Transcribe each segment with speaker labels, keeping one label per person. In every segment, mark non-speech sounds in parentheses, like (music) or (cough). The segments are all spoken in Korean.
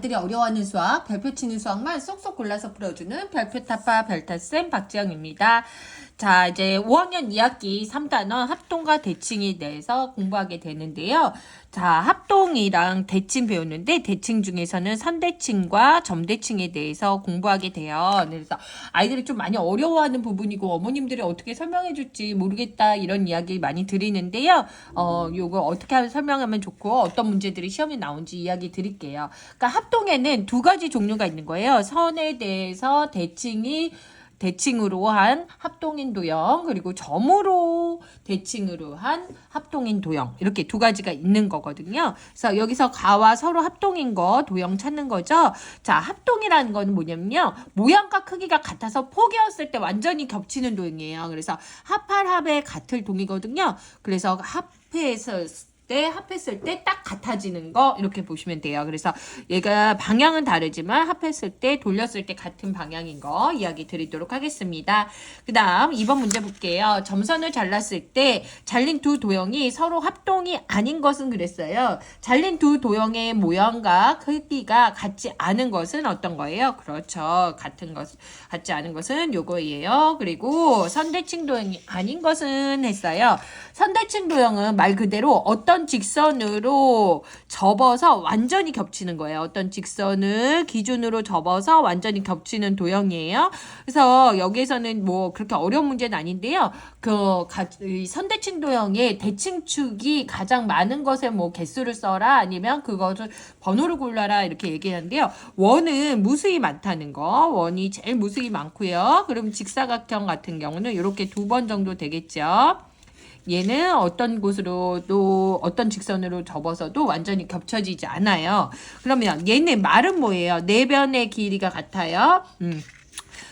Speaker 1: 아이들이 어려워하는 수학, 별표 치는 수학만 쏙쏙 골라서 풀어주는 별표 타파 별타쌤 박지영입니다. 자, 이제 5학년 2학기 3단원 합동과 대칭에 대해서 공부하게 되는데요. 자, 합동이랑 대칭 배우는데 대칭 중에서는 선대칭과 점대칭에 대해서 공부하게 돼요. 그래서 아이들이 좀 많이 어려워하는 부분이고 어머님들이 어떻게 설명해 줄지 모르겠다 이런 이야기 많이 드리는데요. 어, 요거 어떻게 하면 설명하면 좋고 어떤 문제들이 시험에 나온지 이야기 드릴게요. 그러니까 합동에는 두 가지 종류가 있는 거예요. 선에 대해서 대칭이 대칭으로 한 합동인 도형 그리고 점으로 대칭으로 한 합동인 도형 이렇게 두 가지가 있는 거거든요. 그래서 여기서 가와 서로 합동인 거 도형 찾는 거죠. 자 합동이라는 건 뭐냐면요 모양과 크기가 같아서 포개었을 때 완전히 겹치는 도형이에요. 그래서 합할 합의 같을 동이거든요. 그래서 합해서 때 합했을 때 딱 같아지는 거 이렇게 보시면 돼요. 그래서 얘가 방향은 다르지만 합했을 때 돌렸을 때 같은 방향인 거 이야기 드리도록 하겠습니다. 그 다음 2번 문제 볼게요. 점선을 잘랐을 때 잘린 두 도형이 서로 합동이 아닌 것은 그랬어요. 잘린 두 도형의 모양과 크기가 같지 않은 것은 어떤 거예요? 그렇죠. 같은 것, 같지 않은 것은 요거예요. 그리고 선대칭 도형이 아닌 것은 했어요. 선대칭 도형은 말 그대로 어떤 직선으로 접어서 완전히 겹치는 거예요. 어떤 직선을 기준으로 접어서 완전히 겹치는 도형이에요. 그래서 여기에서는 뭐 그렇게 어려운 문제는 아닌데요. 그 선대칭 도형의 대칭축이 가장 많은 것에 뭐 개수를 써라 아니면 그것을 번호를 골라라 이렇게 얘기하는데요. 원은 무수히 많다는 거. 원이 제일 무수히 많고요. 그럼 직사각형 같은 경우는 이렇게 두 번 정도 되겠죠. 얘는 어떤 곳으로 또 어떤 직선으로 접어서도 완전히 겹쳐지지 않아요. 그러면 얘는 말은 뭐예요? 내변의 길이가 같아요. 음.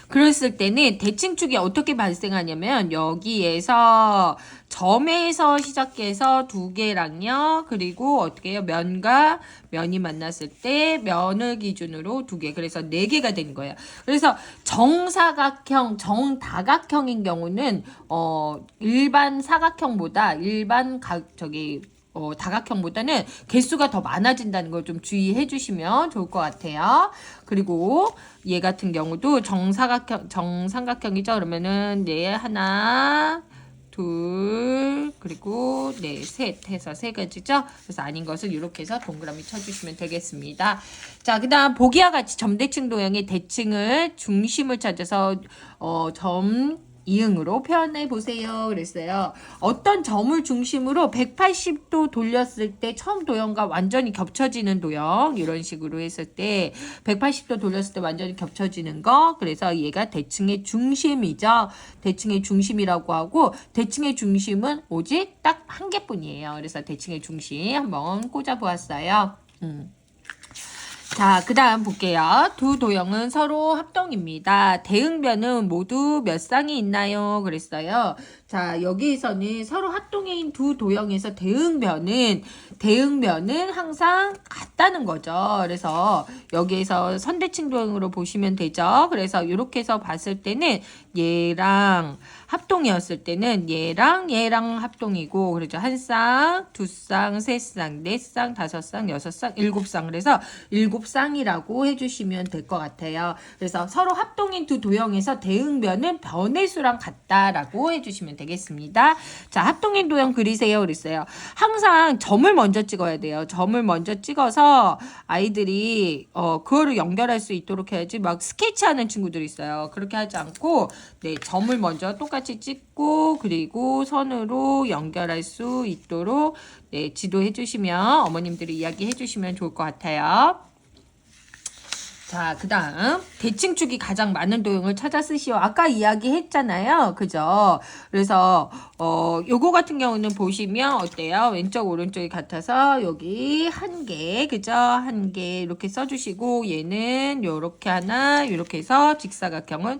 Speaker 1: 그랬을 때는 대칭축이 어떻게 발생하냐면 여기에서 점에서 시작해서 두 개랑요. 그리고 어떻게 해요? 면과 면이 만났을 때 면을 기준으로 두 개. 그래서 네 개가 된 거예요. 그래서 정사각형, 정다각형인 경우는 어 일반 사각형보다 일반 각 저기 어, 다각형보다는 개수가 더 많아진다는 걸 좀 주의해 주시면 좋을 것 같아요. 그리고 얘 같은 경우도 정사각형, 정삼각형이죠. 그러면은 얘 하나, 둘, 그리고 네, 셋 해서 세 가지죠. 그래서 아닌 것을 이렇게 해서 동그라미 쳐주시면 되겠습니다. 자, 그 다음 보기와 같이 점대칭 도형의 대칭을 중심을 찾아서 어, 점 이응으로 표현해 보세요. 그랬어요. 어떤 점을 중심으로 180도 돌렸을 때 처음 도형과 완전히 겹쳐지는 도형 이런 식으로 했을 때 180도 돌렸을 때 완전히 겹쳐지는 거 그래서 얘가 대칭의 중심이죠. 대칭의 중심이라고 하고 대칭의 중심은 오직 딱 한 개뿐이에요. 그래서 대칭의 중심 한번 꽂아 보았어요. 음. 자, 그 다음 볼게요. 두 도형은 서로 합동입니다. 대응변은 모두 몇 쌍이 있나요? 그랬어요. 자, 여기에서는 서로 합동인 두 도형에서 대응변은, 대응변은 항상 같다는 거죠. 그래서 여기에서 선대칭 도형으로 보시면 되죠. 그래서 이렇게 해서 봤을 때는 얘랑 합동이었을 때는 얘랑 얘랑 합동이고, 그렇죠. 한 쌍, 두 쌍, 세 쌍, 네 쌍, 다섯 쌍, 여섯 쌍, 일곱 쌍. 그래서 일곱 쌍이라고 해주시면 될 것 같아요. 그래서 서로 합동인 두 도형에서 대응변은 변의 수랑 같다라고 해주시면 되겠습니다. 자, 합동인 도형 그리세요. 그랬어요. 항상 점을 먼저 찍어야 돼요. 점을 먼저 찍어서 아이들이 어 그거를 연결할 수 있도록 해야지 막 스케치하는 친구들이 있어요. 그렇게 하지 않고 네, 점을 먼저 똑같이 찍고 그리고 선으로 연결할 수 있도록 네, 지도해 주시면 어머님들이 이야기해 주시면 좋을 것 같아요. 자, 그 다음. 대칭축이 가장 많은 도형을 찾아 쓰시오. 아까 이야기 했잖아요. 그죠? 그래서, 어, 요거 같은 경우는 보시면 어때요? 왼쪽, 오른쪽이 같아서 여기 한 개, 그죠? 한 개 이렇게 써주시고, 얘는 요렇게 하나, 요렇게 해서 직사각형은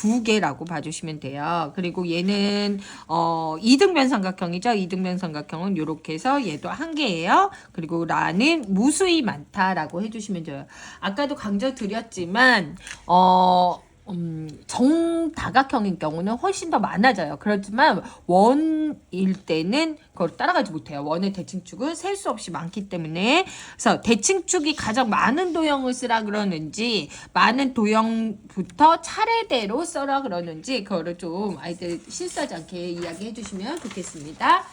Speaker 1: 두 개라고 봐주시면 돼요. 그리고 얘는 어 이등변 삼각형이죠. 이등변 삼각형은 이렇게 해서 얘도 한 개예요. 그리고 라는 무수히 많다라고 해주시면 돼요. 아까도 강조 드렸지만 어. 음, 정 다각형인 경우는 훨씬 더 많아져요. 그렇지만 원일 때는 그걸 따라가지 못해요. 원의 대칭축은 셀 수 없이 많기 때문에 그래서 대칭축이 가장 많은 도형을 쓰라 그러는지 많은 도형부터 차례대로 써라 그러는지 그거를 좀 아이들 실수하지 않게 이야기해 주시면 좋겠습니다.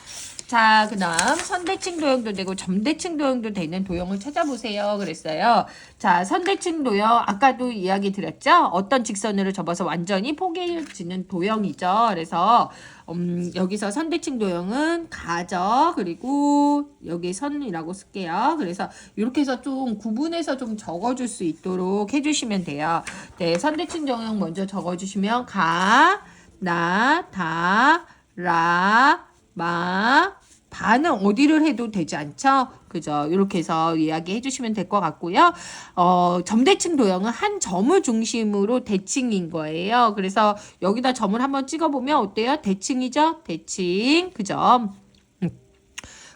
Speaker 1: 자, 그 다음 선대칭 도형도 되고 점대칭 도형도 되는 도형을 찾아보세요. 그랬어요. 자, 선대칭 도형 아까도 이야기 드렸죠? 어떤 직선으로 접어서 완전히 포개지는 도형이죠. 그래서 음, 여기서 선대칭 도형은 가죠. 그리고 여기 선이라고 쓸게요. 그래서 이렇게 해서 좀 구분해서 좀 적어줄 수 있도록 해주시면 돼요. 네, 선대칭 도형 먼저 적어주시면 가, 나, 다, 라, 마, 반은 어디를 해도 되지 않죠? 그죠? 이렇게 해서 이야기해 주시면 될 것 같고요. 어, 점대칭 도형은 한 점을 중심으로 대칭인 거예요. 그래서 여기다 점을 한번 찍어보면 어때요? 대칭이죠? 대칭. 그죠?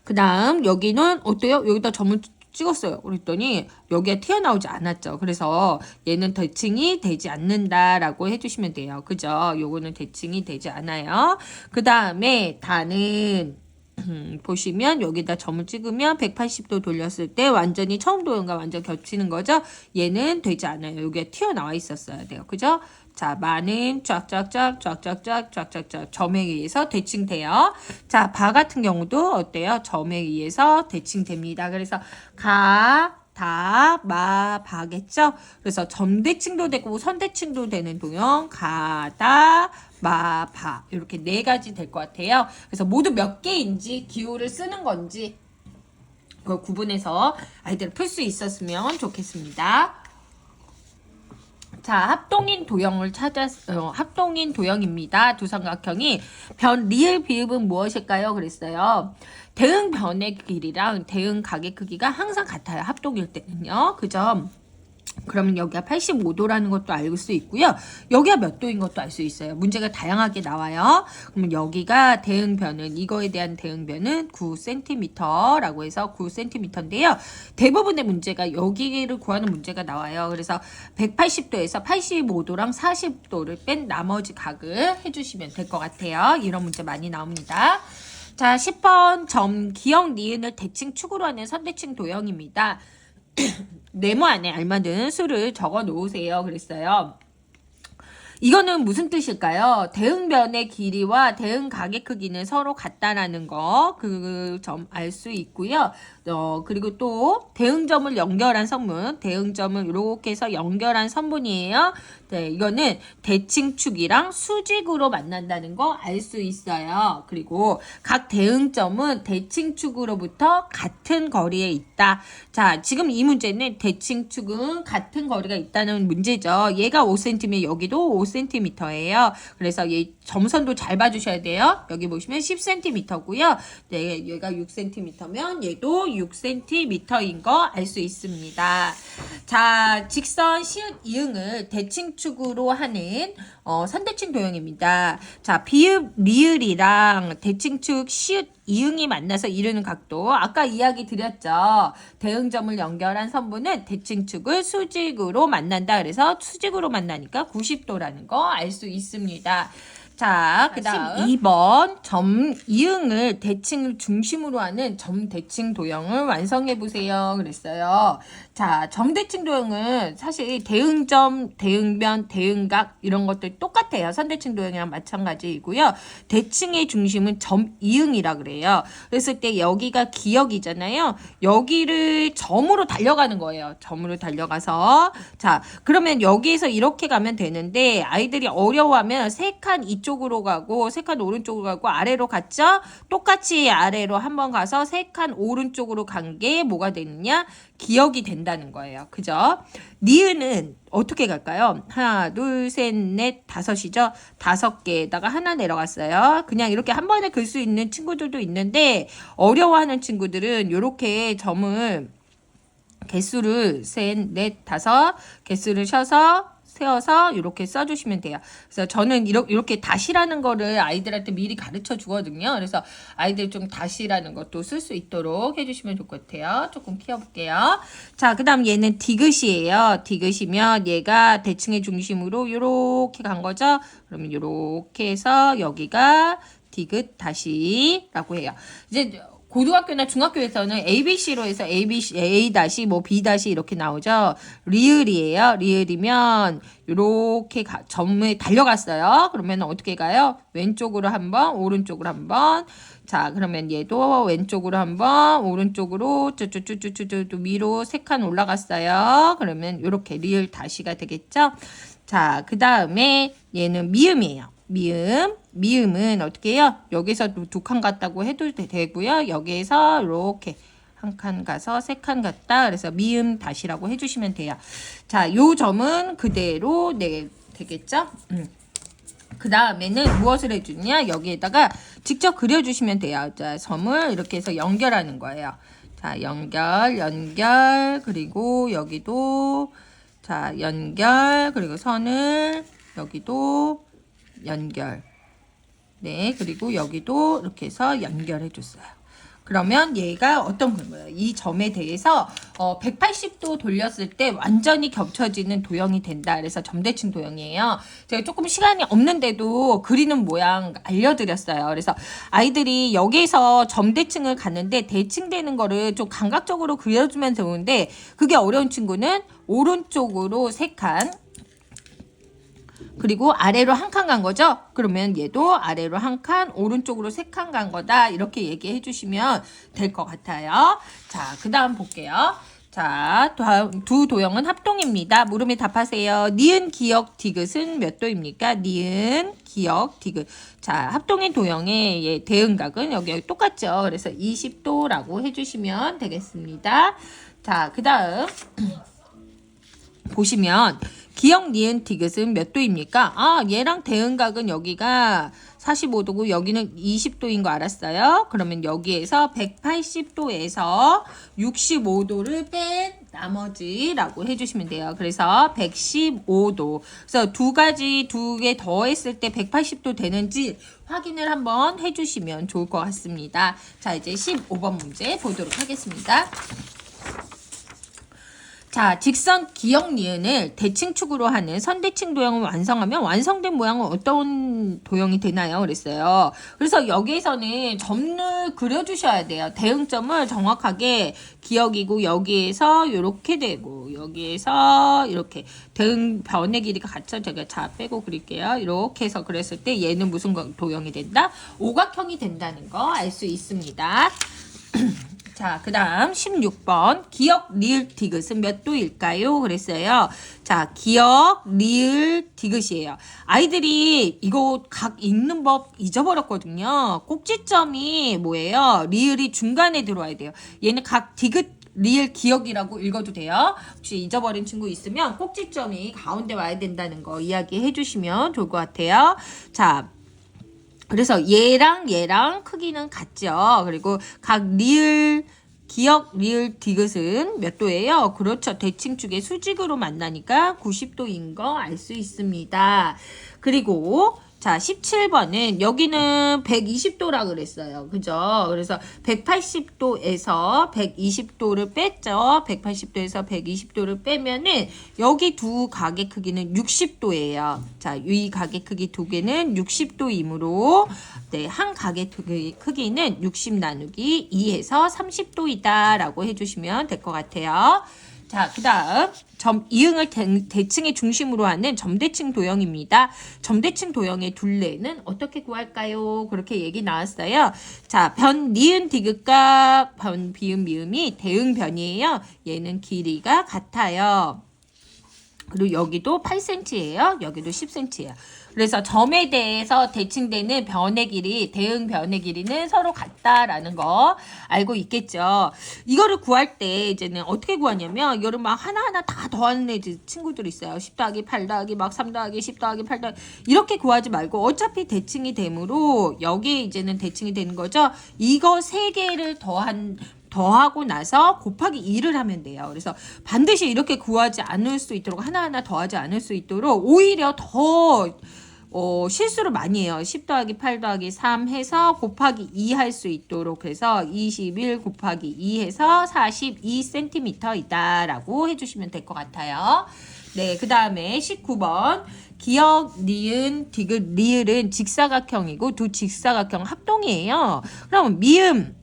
Speaker 1: 그 다음 여기는 어때요? 여기다 점을 찍었어요. 그랬더니 여기가 튀어나오지 않았죠. 그래서 얘는 대칭이 되지 않는다라고 해주시면 돼요. 그죠? 요거는 대칭이 되지 않아요. 그 다음에 다는 음, (clears throat) 보시면 여기다 점을 찍으면 180도 돌렸을 때 완전히 처음 도형과 완전 겹치는 거죠. 얘는 되지 않아요. 여기가 튀어나와 있었어야 돼요. 그죠? 자, 많은 쫙쫙쫙 쫙쫙쫙 쫙쫙쫙 점에 의해서 대칭돼요. 자, 바 같은 경우도 어때요? 점에 의해서 대칭됩니다. 그래서 가, 다, 마, 바겠죠? 그래서 점대칭도 되고 선대칭도 되는 도형 가, 다, 마, 바 이렇게 네 가지 될 것 같아요. 그래서 모두 몇 개인지 기호를 쓰는 건지 그걸 구분해서 아이들 풀 수 있었으면 좋겠습니다. 자, 합동인 도형을 찾았, 어, 합동인 도형입니다. 두 삼각형이 변, 리을 비읍은 무엇일까요? 그랬어요. 대응 변의 길이랑 대응 각의 크기가 항상 같아요. 합동일 때는요. 그죠? 그러면 여기가 85도라는 것도 알 수 있고요. 여기가 몇 도인 것도 알 수 있어요. 문제가 다양하게 나와요. 그러면 여기가 대응변은 이거에 대한 대응변은 9cm라고 해서 9cm인데요. 대부분의 문제가 여기를 구하는 문제가 나와요. 그래서 180도에서 85도랑 40도를 뺀 나머지 각을 해주시면 될 것 같아요. 이런 문제 많이 나옵니다. 자, 10번 점 기억 니은을 대칭 축으로 하는 선대칭 도형입니다. (coughs) 네모 안에 알맞은 수를 적어 놓으세요. 그랬어요. 이거는 무슨 뜻일까요? 대응변의 길이와 대응각의 크기는 서로 같다라는 거, 그 점 알 수 있고요. 어, 그리고 또 대응점을 연결한 선문, 대응점을 이렇게 해서 연결한 선분이에요. 네, 이거는 대칭축이랑 수직으로 만난다는 거 알 수 있어요. 그리고 각 대응점은 대칭축으로부터 같은 거리에 있다. 자, 지금 이 문제는 대칭축은 같은 거리가 있다는 문제죠. 얘가 5cm, 여기도 5cm 예요. 그래서 얘 점선도 잘 봐주셔야 돼요. 여기 보시면 10cm고요. 네, 얘가 6cm면 얘도 6cm인 거 알 수 있습니다. 자, 직선 시읒 이응을 대칭축으로 하는 어, 선대칭 도형입니다. 자, 비읍 리을이랑 대칭축 시읒 이응이 만나서 이루는 각도 아까 이야기 드렸죠. 대응점을 연결한 선분은 대칭축을 수직으로 만난다. 그래서 수직으로 만나니까 90도라는 거 알 수 있습니다. 자, 그 다음 2번 점 이응을 대칭을 중심으로 하는 점 대칭 도형을 완성해 보세요. 그랬어요. 자, 점 대칭 도형은 사실 대응점, 대응변, 대응각 이런 것들 똑같아요. 선 대칭 도형이랑 마찬가지이고요. 대칭의 중심은 점 이응이라 그래요. 그랬을 때 여기가 기역이잖아요. 여기를 점으로 달려가는 거예요. 점으로 달려가서 자, 그러면 여기에서 이렇게 가면 되는데 아이들이 어려워하면 세 칸 이쪽 왼쪽으로 가고 세 칸 오른쪽으로 가고 아래로 갔죠? 똑같이 아래로 한번 가서 세 칸 오른쪽으로 간 게 뭐가 되느냐? 기억이 된다는 거예요. 그죠? 니은은 어떻게 갈까요? 하나, 둘, 셋, 넷, 다섯이죠? 다섯 개에다가 하나 내려갔어요. 그냥 이렇게 한 번에 글 수 있는 친구들도 있는데 어려워하는 친구들은 이렇게 점을 개수를 셋, 넷, 다섯 개수를 쉬어서 세워서 이렇게 써주시면 돼요. 그래서 저는 이렇게, 다시라는 거를 아이들한테 미리 가르쳐 주거든요. 그래서 아이들 좀 다시라는 것도 쓸 수 있도록 해주시면 좋을 것 같아요. 조금 키워볼게요. 자, 그 다음 얘는 디귿이에요. 디귿이면 얘가 대칭의 중심으로 이렇게 간 거죠. 그러면 이렇게 해서 여기가 디귿 다시라고 해요. 이제 고등학교나 중학교에서는 ABC로 해서 ABC, A 다시 뭐 B 다시 이렇게 나오죠. 리을이에요. 리을이면 이렇게 가, 점에 달려갔어요. 그러면 어떻게 가요? 왼쪽으로 한 번, 오른쪽으로 한 번. 자, 그러면 얘도 왼쪽으로 한 번, 오른쪽으로 쭈쭈쭈쭈쭈쭈 위로 세 칸 올라갔어요. 그러면 이렇게 리을 다시가 되겠죠? 자, 그 다음에 얘는 미음이에요. 미음. 미음은 어떻게 해요? 여기서 두칸 갔다고 해도 되- 되고요. 여기에서 이렇게 한 칸 가서 세칸 갔다. 그래서 미음 다시라고 해주시면 돼요. 자, 요 점은 그대로 네 되겠죠? 음. 그 다음에는 무엇을 해주냐? 여기에다가 직접 그려주시면 돼요. 자, 점을 이렇게 해서 연결하는 거예요. 자, 연결, 연결, 그리고 여기도, 자, 연결, 그리고 선을, 여기도 연결. 네, 그리고 여기도 이렇게 해서 연결해 줬어요. 그러면 얘가 어떤 거예요? 이 점에 대해서 어, 180도 돌렸을 때 완전히 겹쳐지는 도형이 된다. 그래서 점대칭 도형이에요. 제가 조금 시간이 없는데도 그리는 모양 알려드렸어요. 그래서 아이들이 여기서 점대칭을 갔는데 대칭되는 거를 좀 감각적으로 그려주면 좋은데 그게 어려운 친구는 오른쪽으로 세 칸, 그리고 아래로 한 칸 간 거죠? 그러면 얘도 아래로 한 칸, 오른쪽으로 세 칸 간 거다. 이렇게 얘기해 주시면 될 것 같아요. 자, 그 다음 볼게요. 자, 두 도형은 합동입니다. 물음에 답하세요. 니은, 기역, 디귿은 몇 도입니까? 니은, 기역, 디귿. 자, 합동의 도형의 예, 대응각은 여기 똑같죠? 그래서 20도라고 해주시면 되겠습니다. 자, 그 다음. (clears throat) 보시면 기역 디귿은 몇 도입니까? 아 얘랑 대응각은 여기가 45도고 여기는 20도인 거 알았어요? 그러면 여기에서 180도에서 65도를 뺀 나머지라고 해주시면 돼요. 그래서 115도. 그래서 두 가지 두 개 더했을 때 180도 되는지 확인을 한번 해주시면 좋을 것 같습니다. 자 이제 15번 문제 보도록 하겠습니다. 자, 직선 기역 니은을 대칭축으로 하는 선대칭 도형을 완성하면 완성된 모양은 어떤 도형이 되나요? 그랬어요. 그래서 여기에서는 점을 그려주셔야 돼요. 대응점을 정확하게 기역이고 여기에서 이렇게 되고 여기에서 이렇게 대응 변의 길이가 같죠. 제가 자 빼고 그릴게요. 이렇게 해서 그랬을 때 얘는 무슨 거- 도형이 된다? 오각형이 된다는 거 알 수 있습니다. (clears throat) 자, 그 다음 16번. 기역, 리을, 디귿은 몇 도일까요? 그랬어요. 자, 기역, 리을, 디귿이에요. 아이들이 이거 각 읽는 법 잊어버렸거든요. 꼭지점이 뭐예요? 리을이 중간에 들어와야 돼요. 얘는 각 디귿, 리을, 기억이라고 읽어도 돼요. 혹시 잊어버린 친구 있으면 꼭지점이 가운데 와야 된다는 거 이야기해 주시면 좋을 것 같아요. 자, 그래서 얘랑 얘랑 크기는 같죠. 그리고 각 리을 기역 리을 디귿은 몇 도예요? 그렇죠. 대칭축의 수직으로 만나니까 90도인 거 알 수 있습니다. 그리고 자, 17번은 여기는 120도라 그랬어요. 그죠? 그래서 180도에서 120도를 뺐죠. 180도에서 120도를 빼면은 여기 두 각의 크기는 60도예요. 자, 이 각의 크기 두 개는 60도이므로 네, 한 각의 크기- 크기는 60 나누기 2에서 30도이다라고 해 주시면 될 것 같아요. 자, 그 다음, 점, 이응을 대, 대칭의 중심으로 하는 점대칭 도형입니다. 점대칭 도형의 둘레는 어떻게 구할까요? 그렇게 얘기 나왔어요. 자, 변, 니은, 디귿과 변, 비음, 미음이 대응 변이에요. 얘는 길이가 같아요. 그리고 여기도 8cm예요. 여기도 10cm예요. 그래서 점에 대해서 대칭되는 변의 길이, 대응 변의 길이는 서로 같다라는 거 알고 있겠죠. 이거를 구할 때 이제는 어떻게 구하냐면 이거를 막 하나하나 다 더하는 애들 친구들 있어요. 10 더하기 8 더하기 막 3 더하기 10 더하기 8 더하기 이렇게 구하지 말고 어차피 대칭이 되므로 여기에 이제는 대칭이 되는 거죠. 이거 세 개를 더한 더하고 나서 곱하기 2를 하면 돼요. 그래서 반드시 이렇게 구하지 않을 수 있도록 하나하나 더하지 않을 수 있도록 오히려 더 어, 실수를 많이 해요. 10 더하기 8 더하기 3 해서 곱하기 2 할 수 있도록 해서 21 곱하기 2 해서 42cm이다 라고 해주시면 될 것 같아요. 네, 그 다음에 19번. 기역, 니은, 디귿, 리을은 직사각형이고 두 직사각형 합동이에요. 그럼 미음,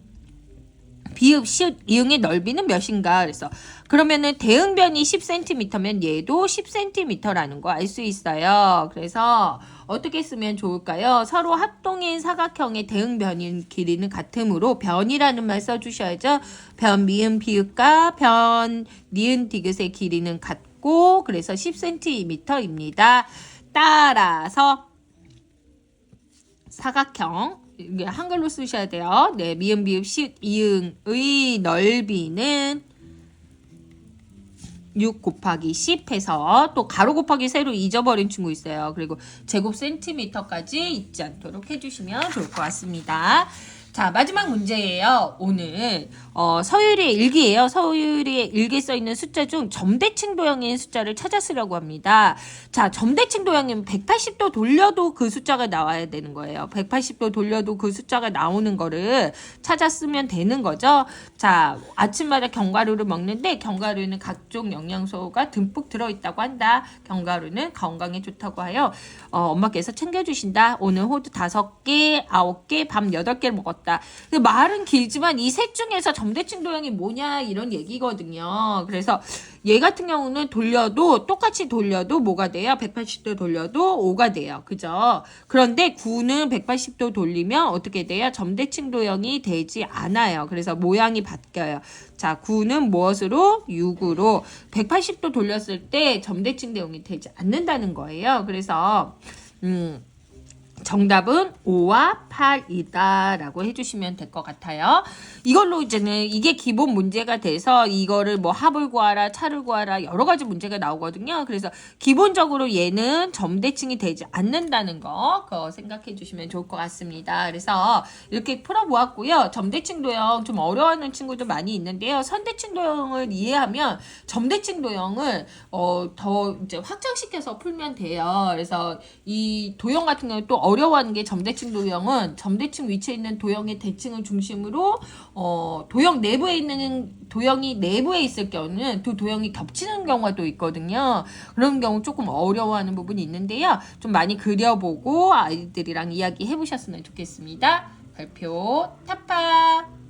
Speaker 1: 비읍, 시읍, 이응의 넓이는 몇인가? 그래서 그러면은 대응변이 10cm면 얘도 10cm라는 거 알 수 있어요. 그래서 어떻게 쓰면 좋을까요? 서로 합동인 사각형의 대응변인 길이는 같으므로 변이라는 말 써주셔야죠. 변, 미음, 비읍과 변, 니은, 디귿의 길이는 같고 그래서 10cm입니다. 따라서 사각형 이게 한글로 쓰셔야 돼요. 네, 미음 비읍 시 이응의 넓이는 6 곱하기 10 해서 또 가로 곱하기 세로 잊어버린 친구 있어요. 그리고 제곱 센티미터까지 잊지 않도록 해주시면 좋을 것 같습니다. 자 마지막 문제예요. 오늘 어, 서유리의 일기예요. 서유리의 일기에 써 있는 숫자 중 점대칭 도형인 숫자를 찾아 쓰려고 합니다. 자 점대칭 도형이면 180도 돌려도 그 숫자가 나와야 되는 거예요. 180도 돌려도 그 숫자가 나오는 거를 찾아 쓰면 되는 거죠. 자 아침마다 견과류를 먹는데 견과류는 각종 영양소가 듬뿍 들어 있다고 한다. 견과류는 건강에 좋다고 하여 어, 엄마께서 챙겨 주신다. 오늘 호두 다섯 개, 아홉 개, 밤 여덟 개를 먹었다. 근데 말은 길지만 이 셋 중에서 점대칭 도형이 뭐냐 이런 얘기거든요. 그래서 얘 같은 경우는 돌려도 똑같이 돌려도 뭐가 돼요? 180도 돌려도 5가 돼요. 그죠? 그런데 9는 180도 돌리면 어떻게 돼요? 점대칭 도형이 되지 않아요. 그래서 모양이 바뀌어요. 자, 9는 무엇으로? 6으로 180도 돌렸을 때 점대칭 도형이 되지 않는다는 거예요. 그래서 음 정답은 5와 8이다 라고 해주시면 될 것 같아요. 이걸로 이제는 이게 기본 문제가 돼서 이거를 뭐 합을 구하라, 차를 구하라 여러 가지 문제가 나오거든요. 그래서 기본적으로 얘는 점대칭이 되지 않는다는 거 그거 생각해 주시면 좋을 것 같습니다. 그래서 이렇게 풀어보았고요. 점대칭 도형 좀 어려워하는 친구도 많이 있는데요. 선대칭 도형을 이해하면 점대칭 도형을 어, 더 이제 확장시켜서 풀면 돼요. 그래서 이 도형 같은 경우 또 어려워하는 게 점대칭 도형은 점대칭 위치에 있는 도형의 대칭을 중심으로 어, 도형 내부에 있는 도형이 내부에 있을 경우는 두 도형이 겹치는 경우가 또 있거든요. 그런 경우 조금 어려워하는 부분이 있는데요. 좀 많이 그려보고 아이들이랑 이야기 해 보셨으면 좋겠습니다. 발표 타파.